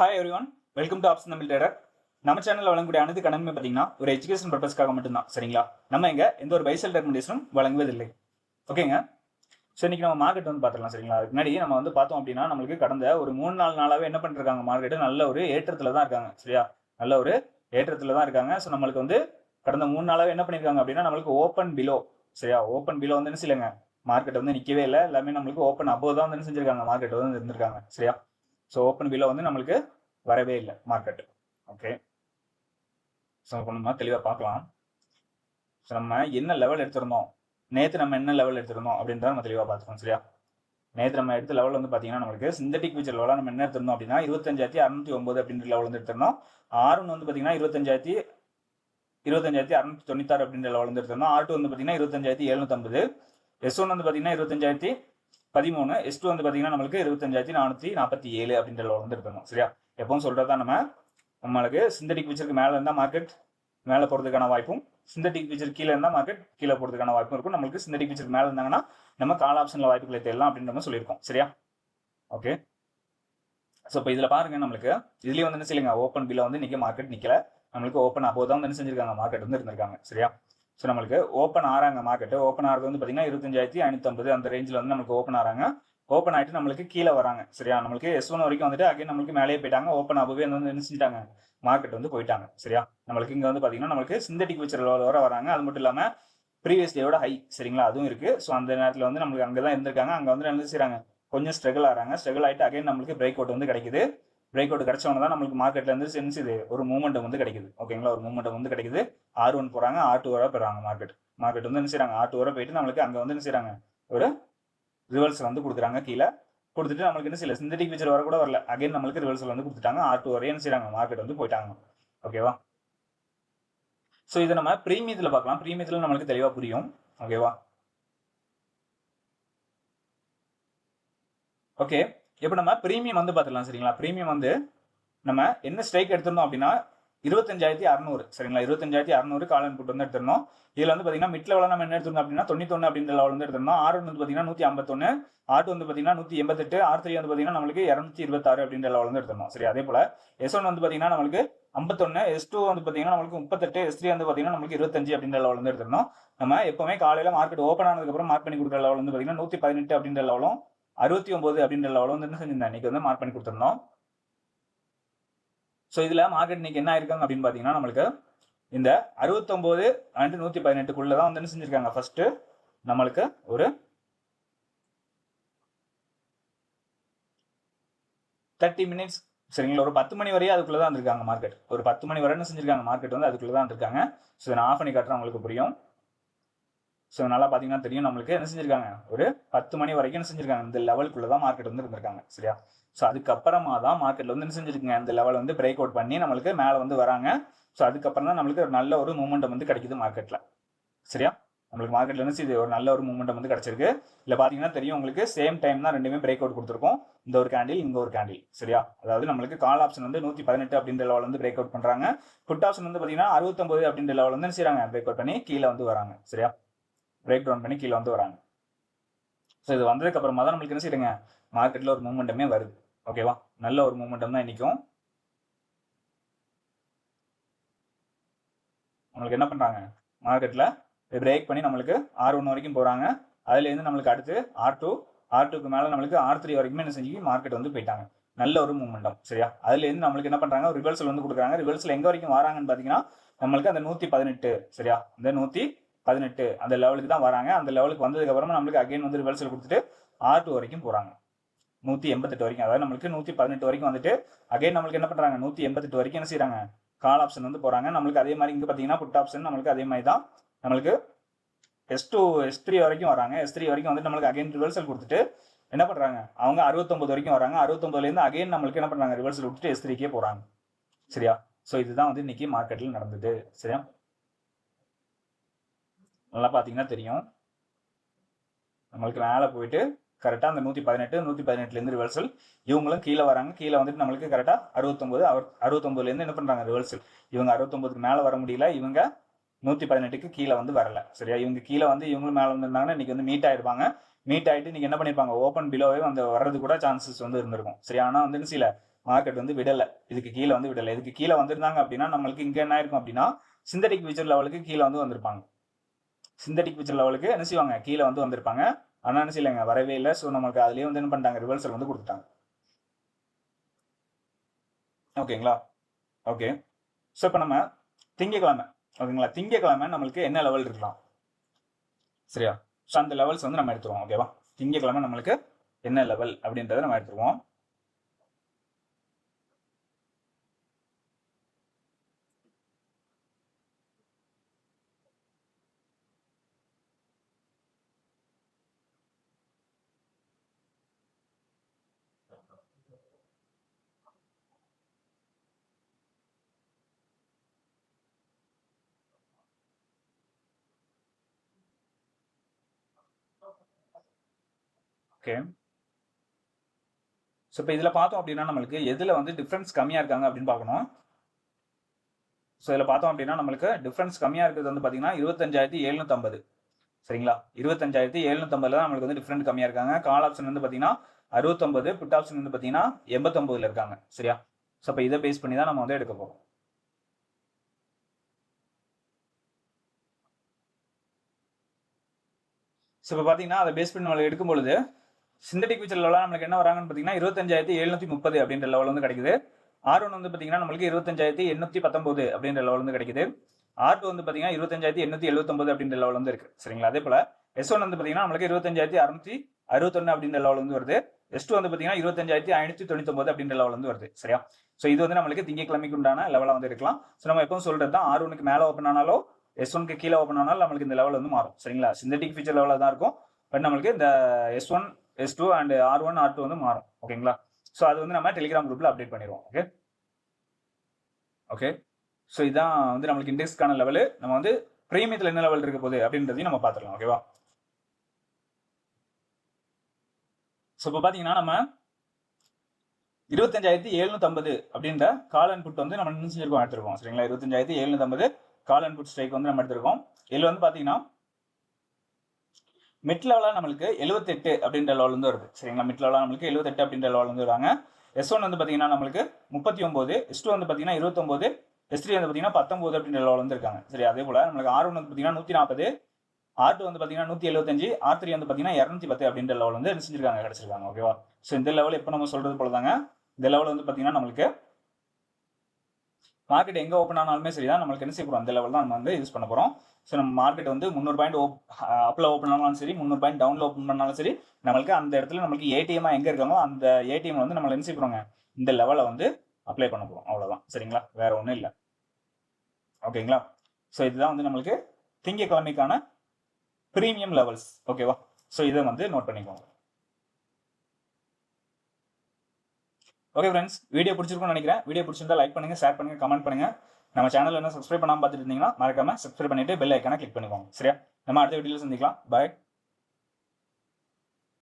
Hi everyone welcome to option Tamil data நம்ம சேனலில் வழங்கக்கூடிய அனைத்து கணக்குமே பார்த்தீங்கன்னா ஒரு எஜுகேஷன் பர்பஸ்க்காக மட்டும்தான். சரிங்களா? நம்ம இங்கே எந்த ஒரு பைசல் ரெக்கமெண்டேஷனும் வழங்குவதில்லை. ஓகேங்க ஸோ இன்றைக்கி நம்ம மார்க்கெட் வந்து பார்த்துக்கலாம் சரிங்களா? அதுக்கு முன்னாடி நம்ம வந்து பார்த்தோம் அப்படின்னா நம்மளுக்கு கடந்த ஒரு மூணு நாலு நாளாகவே என்ன பண்ணிருக்காங்க? மார்க்கெட்டு நல்ல ஒரு ஏற்றத்தில் தான் இருக்காங்க சரியா? நல்ல ஒரு ஏற்றத்தில் தான் இருக்காங்க. ஸோ நம்மளுக்கு வந்து கடந்த மூணு நாளாகவே என்ன பண்ணியிருக்காங்க அப்படின்னா நம்மளுக்கு ஓப்பன் பிலோ சரியா? ஓப்பன் பிலோ வந்து என்ன செய்யலைங்க? மார்க்கெட் வந்து நிற்கவே இல்லை. எல்லாமே நம்மளுக்கு ஓப்பன் அபோவ் தான் வந்து என்ன செஞ்சிருக்காங்க? மார்க்கெட் வந்து இருந்திருக்காங்க சரியா? ஸோ ஓப்பன் பிலோ வந்து நம்மளுக்கு வரவே இல்லை மார்க்கெட் ஓகே ஸோ இப்போ நம்ம தெளிவாக பார்க்கலாம். ஸோ நம்ம என்ன லெவல் எடுத்திருந்தோம்? நேற்று நம்ம என்ன லெவல் எடுத்திருந்தோம்? அப்படின்றத நம்ம தெளிவாக பார்த்துக்கோம் சரியா? நேற்று நம்ம எடுத்த லெவல் வந்து பார்த்தீங்கன்னா நம்மளுக்கு சிந்தட்டிக் ஃபியூச்சர் லெவலாக நம்ம என்ன எடுத்திருந்தோம் அப்படின்னா இருபத்தஞ்சாயிரத்தி அறுநூத்தி ஒம்பது அப்படின்ற லெவல் வந்து எடுத்திருந்தோம். ஆறுன்னு வந்து பார்த்தீங்கன்னா இருபத்தஞ்சாயிரத்தி இருபத்தஞ்சாயிரத்தி அறுநூத்தி தொண்ணூத்தாறு அப்படின்ற லெவல் வந்து எடுத்திருந்தோம். ஆர் டூ வந்து பார்த்தீங்கன்னா இருபத்தஞ்சாயிரத்தி எழுநூத்தம்பது. எஸ் ஒன் வந்து பார்த்தீங்கன்னா இருபத்தஞ்சாயிரத்தி பதிமூணு எஸ் டூ வந்து பார்த்தீங்கன்னா நம்மளுக்கு இருபத்தஞ்சாயிரத்தி நானூற்றி நாற்பத்தி ஏழு அப்படின்ற லெவல் வந்து இருக்கணும் சரியா? எப்பவும் சொல்கிறதா நம்ம நம்மளுக்கு சிந்தட்டிக் ஃபியூச்சருக்கு மேலே இருந்தால் மார்க்கெட் மேலே போகிறதுக்கான வாய்ப்பும் சிந்தட்டிக் ஃபியூச்சர் கீழே இருந்தால் மார்க்கெட் கீழே போகிறதுக்கான வாய்ப்பும் இருக்கும். நம்மளுக்கு சிந்தட்டிக் ஃபியூச்சர் மேலே இருந்தாங்கன்னா நம்ம கால் ஆப்ஷனில் வாய்ப்புகளை தேடலாம் அப்படின்ற மாதிரி சொல்லியிருக்கோம் சரியா? ஓகே ஸோ இப்போ இதில் பாருங்க நம்மளுக்கு. இதுலேயே வந்து என்ன செய்யுங்க ஓப்பன் பில்ல வந்து இன்றைக்கி மார்க்கெட் நிற்கல நம்மளுக்கு ஓப்பன் அப்போ தான் வந்து என்ன செஞ்சிருக்காங்க? மார்க்கெட் வந்து இருந்திருக்காங்க சரியா? ஸோ நம்மளுக்கு ஓப்பன் ஆறாங்க மார்க்கெட் ஓப்பன் ஆகிறது வந்து பார்த்தீங்கன்னா இருபத்தஞ்சாயிரத்தி ஐநூற்றம்பது அந்த ரேஞ்சில் வந்து நம்மளுக்கு ஓப்பன் ஆறாங்க. ஓப்பன் ஆகிட்டு நம்மளுக்கு கீழே வராங்க. சரியா? நம்மளுக்கு எஸ் ஒன் வரைக்கும் வந்துட்டு அகைன் நம்மளுக்கு மேலேயே போயிட்டாங்க. ஓப்பன் ஆகவே வந்து என்ன செஞ்சிட்டாங்க? மார்க்கெட் வந்து போயிட்டாங்க. சரியா? நம்மளுக்கு இங்கே வந்து பார்த்தீங்கன்னா நம்மளுக்கு சிந்தட்டிக் வச்சர் வர வராங்க. அது மட்டும் இல்லாமல் ப்ரீவியஸ் டேயோட ஹை சரிங்களா? அதுவும் இருக்குது ஸோ அந்த நேரத்தில் வந்து நம்மளுக்கு அங்கே தான் இருந்திருக்காங்க. அங்கே வந்து என்ன செய்கிறாங்க கொஞ்சம் ஸ்ட்ரகிள் ஆகிறாங்க ஸ்ட்ரகிள் ஆகிட்டு அகைன் நம்மளுக்கு பிரேக் அவுட் வந்து கிடைக்குது. பிரேக் அவுட் கிடைச்சவங்க தான் நம்மளுக்கு மார்க்கெட்ல இருந்து சென்ஸ் ஒரு மூமெண்ட் வந்து கிடைக்குது. ஓகேங்களா ஒரு மூமெண்ட் வந்து கிடைக்குது. ஆர் ஒன் போகிறாங்க ஆர் டூ வர போயிடுறாங்க மார்க்கெட் மார்க்கெட் வந்து என்ன செய்கிறாங்க ஆர் டூ வரை போயிட்டு நம்மளுக்கு அங்கே வந்து என்ன செய்கிறாங்க ஒரு ரிவர்ஸ் வந்து கொடுக்குறாங்க கீழே. கொடுத்துட்டு நம்மளுக்கு என்ன செய்யல? சிந்தட்டிக் ஃபீச்சர் வர கூட வரல. அகைன் நம்மளுக்கு ரிவர்சல் வந்து கொடுத்துட்டாங்க. ஆர் டூ வரையும் என்ன செய்கிறாங்க மார்க்கெட் வந்து போயிட்டாங்க. ஓகேவா ஸோ இதை நம்ம ப்ரீமியத்தில் பார்க்கலாம். ப்ரீமியத்தில் நம்மளுக்கு தெளிவாக புரியும். ஓகேவா ஓகே இப்போ நம்ம ப்ரீமியம் வந்து பார்த்துக்கலாம் சரிங்களா? ப்ரீமியம் வந்து நம்ம என்ன ஸ்ட்ரைக் எடுத்திருந்தோம் அப்படின்னா இருபத்தஞ்சாயிரத்தி அறநூறு சரிங்களா? இருபத்தஞ்சாயிரத்தி அறநூறு காலன் புட் வந்து எடுத்திருந்தோம். இதில் வந்து பார்த்தீங்கன்னா மிட் லெவலில் நம்ம என்ன எடுத்திருந்தோம் அப்படின்னா தொண்ணூத்தொன்று அப்படின்ற லெவல் வந்து எடுத்திருந்தோம். ஆறு வந்து பார்த்தீங்கன்னா நூற்றி ஐம்பத்தொன்று ஆட்டு வந்து பார்த்தீங்கன்னா நூற்றி எண்பத்தெட்டு ஆர் த்ரீ வந்து பார்த்தீங்கன்னா நம்மளுக்கு இரநூத்தி இருபத்தாறு அப்படின்ற லெவல் வந்து எடுத்திருந்தோம் சரி அதே போல் எஸ் ஒன் வந்து பார்த்தீங்கன்னா நம்மளுக்கு ஐம்பத்தொன்று எஸ் டூ வந்து பார்த்தீங்கன்னா நம்மளுக்கு முப்பத்தெட்டு எஸ் த்ரீ வந்து பார்த்தீங்கன்னா நம்மளுக்கு இருபத்தஞ்சு அப்படின்ற லெவல் வந்து எடுத்திருந்தோம். நம்ம எப்பவுமே காலையில் மார்க்கெட் ஓப்பன் ஆனதுக்கப்புறம் மார்க் பண்ணி கொடுக்குற லெவல் வந்து பார்த்தீங்கன்னா நூற்றி பதினெட்டு அப்படின்ற லெவலும் அறுபத்தி ஒன்பது அப்படின்ற லெவலில் வந்து என்ன செஞ்சிருந்தேன்? இன்னைக்கு வந்து மார்க் பண்ணி கொடுத்துருந்தோம். ஸோ இதில் மார்க்கெட் இன்னைக்கு என்ன இருக்காங்க அப்படின்னு பார்த்தீங்கன்னா நம்மளுக்கு இந்த அறுபத்தொம்போது அண்டு நூற்றி பதினெட்டுக்குள்ளே தான் வந்து என்ன செஞ்சுருக்காங்க? ஃபஸ்ட்டு நம்மளுக்கு ஒரு தேர்ட்டி மினிட்ஸ் சரிங்களா? ஒரு பத்து மணி வரையும் அதுக்குள்ளே தான் இருக்காங்க மார்க்கெட் ஒரு பத்து மணி வரை என்ன செஞ்சிருக்காங்க? மார்க்கெட் வந்து அதுக்குள்ளே தான் இருக்காங்க ஸோ நான் ஆஃப் பண்ணி காட்டுறேன் உங்களுக்கு புரியும். ஸோ நல்லா பார்த்தீங்கன்னா தெரியும் நம்மளுக்கு என்ன செஞ்சிருக்காங்க? ஒரு பத்து மணி வரைக்கும் என்ன செஞ்சிருக்காங்க? இந்த லெவலுக்குள்ள தான் மார்க்கெட் வந்து இருந்திருக்காங்க சரியா? ஸோ அதுக்கப்புறமா தான் மார்க்கெட்ல வந்து என்ன செஞ்சிருக்காங்க? இந்த லெவல் வந்து பிரேக் அவுட் பண்ணி நம்மளுக்கு மேலே வந்து வராங்க. ஸோ அதுக்கப்புறம் தான் நம்மளுக்கு ஒரு நல்ல ஒரு மூமெண்டம் வந்து கிடைக்குது மார்க்கெட்ல சரியா? நம்மளுக்கு மார்க்கெட்ல இருந்து இது ஒரு நல்ல ஒரு மூமெண்டம் வந்து கிடைச்சிருக்கு. இல்லை பார்த்தீங்கன்னா தெரியும் உங்களுக்கு சேம் டைம் தான் ரெண்டுமே பிரேக் அவுட் கொடுத்துருக்கோம். இந்த ஒரு கேண்டில் இங்கே ஒரு கேண்டில் சரியா? அதாவது நம்மளுக்கு கால் ஆப்ஷன் வந்து நூற்றி பதினெட்டு அப்படின்ற லெவல் வந்து பிரேக் அவுட் பண்ணுறாங்க புட் ஆப்ஷன் வந்து பார்த்தீங்கன்னா அறுபத்தொம்பது அப்படின்ற லெவல் வந்து என்ன செய்றாங்க? பிரேக் அவுட் பண்ணி கீழே வந்து வராங்க சரியா? பிரேக் டவுன் பண்ணி கீழே வந்து வராங்க. ஸோ இது வந்ததுக்கு அப்புறமா தான் நம்மளுக்கு என்ன செய்யுங்க மார்க்கெட்டில் ஒரு மூமெண்டமே வருது. ஓகேவா நல்ல ஒரு மூமெண்டம் தான் இன்னைக்கும் நம்மளுக்கு என்ன பண்ணுறாங்க மார்க்கெட்டில் பிரேக் பண்ணி நம்மளுக்கு ஆர் ஒன் வரைக்கும் போகிறாங்க அதுலேருந்து நம்மளுக்கு அடுத்து ஆர் டூ ஆர் டூக்கு மேலே நம்மளுக்கு ஆர் த்ரீ வரைக்குமே என்ன செஞ்சு மார்க்கெட் வந்து போயிட்டாங்க. நல்ல ஒரு மூமெண்டம் சரியா? அதுலேருந்து நம்மளுக்கு என்ன பண்ணுறாங்க ரிவர்சல் வந்து கொடுக்குறாங்க. ரிவர்சல் எங்கே வரைக்கும் வராங்கன்னு பார்த்தீங்கன்னா நம்மளுக்கு அந்த நூற்றி பதினெட்டு. சரியா? இந்த நூற்றி பதினெட்டு அந்த லெவலுக்கு தான் வராங்க. அந்த லெவலுக்கு வந்ததுக்கப்புறமா நம்மளுக்கு அகைன் வந்து ரிவர்சல் கொடுத்துட்டு ஆர் டூ வரைக்கும் போகிறாங்க நூற்றி எண்பத்தெட்டு வரைக்கும். அதாவது நம்மளுக்கு நூற்றி பதினெட்டு வரைக்கும் வந்துட்டு அகைன் நம்மளுக்கு என்ன பண்ணுறாங்க நூற்றி எண்பத்தெட்டு வரைக்கும் என்ன செய்கிறாங்க கால் ஆப்ஷன் வந்து போகிறாங்க நம்மளுக்கு அதே மாதிரி இங்கே பார்த்தீங்கன்னா புட் ஆப்ஷன் நம்மளுக்கு அதே மாதிரி தான் நம்மளுக்கு எஸ் டூ எஸ் த்ரீ வரைக்கும் வராங்க. எஸ் த்ரீ வரைக்கும் வந்து நம்மளுக்கு அகைன் ரிவர்சல் கொடுத்துட்டு என்ன பண்ணுறாங்க அவங்க அறுபத்தொம்பது வரைக்கும் வராங்க. அறுபத்தொம்பதுலேருந்து அகைன் நம்மளுக்கு என்ன பண்ணுறாங்க ரிவர்சல் விட்டுட்டு எஸ் த்ரீக்கே போகிறாங்க சரியா? ஸோ இதுதான் வந்து இன்னைக்கு மார்க்கெட்டில் நடந்தது. சரியா? நல்லா பார்த்தீங்கன்னா தெரியும். நம்மளுக்கு மேலே போயிட்டு கரெக்டாக அந்த நூற்றி பதினெட்டு நூற்றி பதினெட்டுலேருந்து ரிவர்சல் இவங்களும் கீழே வராங்க. கீழே வந்துட்டு நம்மளுக்கு கரெக்டாக அறுபத்தொம்பது அவர் அறுபத்தொம்பதுலேருந்து என்ன பண்ணுறாங்க ரிவர்சல் இவங்க அறுபத்தொம்பதுக்கு மேலே வர முடியல. இவங்க நூற்றி பதினெட்டுக்கு கீழே வந்து வரல. சரியா? இவங்க கீழே வந்து இவங்களும் மேலே வந்திருந்தாங்கன்னா இன்னைக்கு வந்து மீட் ஆயிருப்பாங்க. மீட் ஆகிட்டு நீங்கள் என்ன பண்ணியிருப்பாங்க ஓப்பன் பிலோவே வந்து வர்றது கூட சான்சஸ் வந்து இருந்திருக்கும். சரி ஆனால் வந்து என்ன மார்க்கெட் வந்து விடலை. இதுக்கு கீழே வந்து விடலை. இதுக்கு கீழே வந்திருந்தாங்க அப்படின்னா நம்மளுக்கு இங்கே என்ன ஆயிருக்கும் அப்படின்னா சிந்தட்டிக் ஃபியூச்சர் லெவலுக்கு கீழே வந்து வந்திருப்பாங்க. சிந்தட்டிக் பிக்சர் லெவலுக்கு என்ன செய்வாங்க? கீழே வந்து வந்திருப்பாங்க. ஆனால் என்ன செய்யலைங்க? வரவே இல்லை. ஸோ நம்மளுக்கு அதுலேயே வந்து என்ன பண்ணிட்டாங்க? ரிவர்சல் வந்து கொடுத்துட்டாங்க. ஓகேங்களா ஓகே ஸோ இப்போ நம்ம திங்கக்கிழமை. ஓகேங்களா திங்கக்கிழமை நம்மளுக்கு என்ன லெவல் இருக்கலாம்? சரியா? ஸோ அந்த லெவல்ஸ் வந்து நம்ம எடுத்துருவோம். ஓகேவா திங்கக்கிழமை நம்மளுக்கு என்ன லெவல் அப்படின்றத நம்ம எடுத்துருவோம். ஓகே ஸோ இப்போ இதில் பார்த்தோம் அப்படின்னா நம்மளுக்கு எதில் வந்து டிஃப்ரென்ஸ் கம்மியாக இருக்காங்க அப்படின்னு பார்க்கணும். ஸோ இதில் பார்த்தோம் அப்படின்னா நம்மளுக்கு டிஃப்ரென்ஸ் கம்மியாக இருக்கிறது வந்து பார்த்தீங்கன்னா இருபத்தஞ்சாயிரத்தி எழுநூத்தம்பது. சரிங்களா? இருபத்தஞ்சாயிரத்தி எழுநூத்தம்பதுல தான் நம்மளுக்கு வந்து டிஃப்ரெண்ட் கம்மியாக இருக்காங்க. கால் ஆப்ஷன் வந்து பார்த்தீங்கன்னா அறுபத்தொம்பது புட் ஆப்ஷன் வந்து பார்த்தீங்கன்னா எண்பத்தொம்பதுல இருக்காங்க. சரியா? ஸோ இப்போ இதை பேஸ் பண்ணி தான் நம்ம வந்து எடுக்க போகிறோம் ஸோ இப்போ பார்த்தீங்கன்னா அதை பேஸ் பண்ணி நம்மளுக்கு எடுக்கும் பொழுது சிந்தட்டிக் ஃபியூச்சர் லெவலாக நம்மளுக்கு என்ன வராங்கன்னு பார்த்தீங்கன்னா இருபத்தஞ்சாயிரத்தி எழுநூத்தி முப்பது அப்படின்ற லெவல் வந்து கிடைக்குது. ஆர் ஒன் வந்து பார்த்தீங்கன்னா நம்மளுக்கு இருபத்தஞ்சாயிரத்தி எண்ணூற்றி பத்தொம்போது அப்படின்ற லெவல் வந்து கிடைக்குது. ஆர் டூ வந்து பார்த்தீங்கன்னா இருபத்தஞ்சாயிரத்தி எண்ணூற்றி எழுபத்தொம்பது அப்படின்ற லெவல் வந்து இருக்குது சரிங்களா? அதே போல் எஸ் ஒன் வந்து பார்த்தீங்கன்னா நம்மளுக்கு இருபத்தஞ்சாயிரத்தி அறுநூத்தி அறுபத்தொன்று அப்படின்ற லெவல் வந்து வருது. எஸ் டூ வந்து பார்த்தீங்கன்னா இருபத்தஞ்சாயிரத்தி ஐநூற்றி தொண்ணூத்தொம்பது அப்படின்ற லெவல் வந்து வருது. சரியா? ஸோ இது வந்து நம்மளுக்கு திங்கக்கிழமைக்கு உண்டான லெவலாக வந்து இருக்கலாம். ஸோ நம்ம எப்பவும் சொல்கிறது தான் ஆர் ஒனுக்கு மேலே ஓப்பன் ஆனாலோ எஸ் ஒனுக்கு கீழே ஓப்பன் ஆனாலும் நம்மளுக்கு இந்த லெவல் வந்து மாறும். சரிங்களா? சிந்தட்டிக் ஃபியூச்சர் லெவலில் தான் இருக்கும். பட் நம்மளுக்கு இந்த S one S two and R one R two வந்து மாறும். ஓகேங்களா ஸோ அது வந்து நம்ம டெலிகிராம் குரூப்பில் அப்டேட் பண்ணிடுவோம். ஓகே ஓகே ஸோ இதான் வந்து நம்மளுக்கு இண்டெக்ஸ்க்கான லெவலு நம்ம வந்து பிரீமியத்தில் என்ன லெவல் இருக்க போகுது அப்படின்றதையும் நம்ம பார்த்துக்கலாம் ஓகேவா ஸோ இப்போ பார்த்தீங்கன்னா நம்ம இருபத்தஞ்சாயிரத்தி எழுநூத்தம்பது அப்படின்ற கால் அண்ட் புட் வந்து நம்ம என்ன செஞ்சிருக்கோம்? எடுத்திருக்கோம். சரிங்களா? இருபத்தஞ்சாயிரத்தி எழுநூத்தம்பது கால் அண்ட் புட் ஸ்ட்ரைக் வந்து நம்ம எடுத்திருக்கோம். இதில் வந்து பார்த்தீங்கன்னா மிட் லெவலாக நம்மளுக்கு எழுபத்தெட்டு அப்படின்ற லெவல் வந்து வருது. சரிங்களா? மிட் லெவலாக நம்மளுக்கு எழுபத்தெட்டு அப்படின்ற லெவல் வந்து வராங்க. எஸ் ஒன் வந்து பார்த்தீங்கன்னா நம்மளுக்கு முப்பத்தி ஒம்பது எஸ் டூ வந்து பார்த்தீங்கன்னா இருபத்தொம்போது எஸ் த்ரீ வந்து பார்த்தீங்கன்னா பத்தொம்பது அப்படின்ற லெவல் வந்து இருக்காங்க. சரி அதே போல் நம்மளுக்கு ஆர் ஒன் வந்து பார்த்தீங்கன்னா நூற்றி நாற்பது ஆர் டூ வந்து பார்த்தீங்கன்னா நூற்றி எழுபத்தஞ்சு ஆர் த்ரீ வந்து பார்த்தீங்கன்னா இரநூத்தி பத்து அப்படின்ற லெவல் வந்து செஞ்சிருக்காங்க கிடச்சிருக்காங்க. ஓகேவா ஸோ இந்த லெவல் எப்போ நம்ம சொல்கிறது போல தாங்க இந்த லெவல் வந்து பார்த்தீங்கன்னா நம்மளுக்கு மார்க்கெட் எங்கே ஓப்பன் ஆனாலுமே சரி தான் நம்மளுக்கு என்ன செய்ய போகிறோம் அந்த லெவல் தான் நம்ம வந்து யூஸ் பண்ண போகிறோம் ஸோ நம்ம மார்க்கெட் வந்து முந்நூறு பாயிண்ட் ஓப் அப்பில் ஓப்பன் ஆனாலும் சரி முந்நூறு பாயிண்ட் டவுனில் ஓப்பன் பண்ணாலும் சரி நம்மளுக்கு அந்த இடத்துல நம்மளுக்கு ஏடிஎம்மாக எங்கே இருக்காங்களோ அந்த ஏடிஎம் வந்து நம்ம என்ன செய்ய போகிறோங்க இந்த லெவலை வந்து அப்ளை பண்ண போகிறோம் அவ்வளோதான் சரிங்களா? வேற ஒன்றும் இல்லை. ஓகேங்களா ஸோ இதுதான் வந்து நம்மளுக்கு திங்கக்கிழமைக்கான ப்ரீமியம் லெவல்ஸ் ஓகேவா ஸோ இதை வந்து நோட் பண்ணிக்கோங்க. ஓகே ஃப்ரெண்ட்ஸ் வீடியோ பிடிச்சிருக்கும்னு நினைக்கிறேன். வீடியோ பிடிச்சிருந்தா லைக் பண்ணுங்க ஷேர் பண்ணுங்க கமெண்ட் பண்ணுங்க. நம்ம சேனல் என்ன சப்ஸ்கிரைப் பண்ணாமல் பார்த்துட்டு இருந்தீங்கன்னா மறக்காம சப்ஸ்கிரைப் பண்ணிட்டு பெல் ஐக்கான கிளிக் பண்ணிக்கோங்க. சரியா? நம்ம அடுத்த வீடியோவில் சந்திக்கலாம். பாய்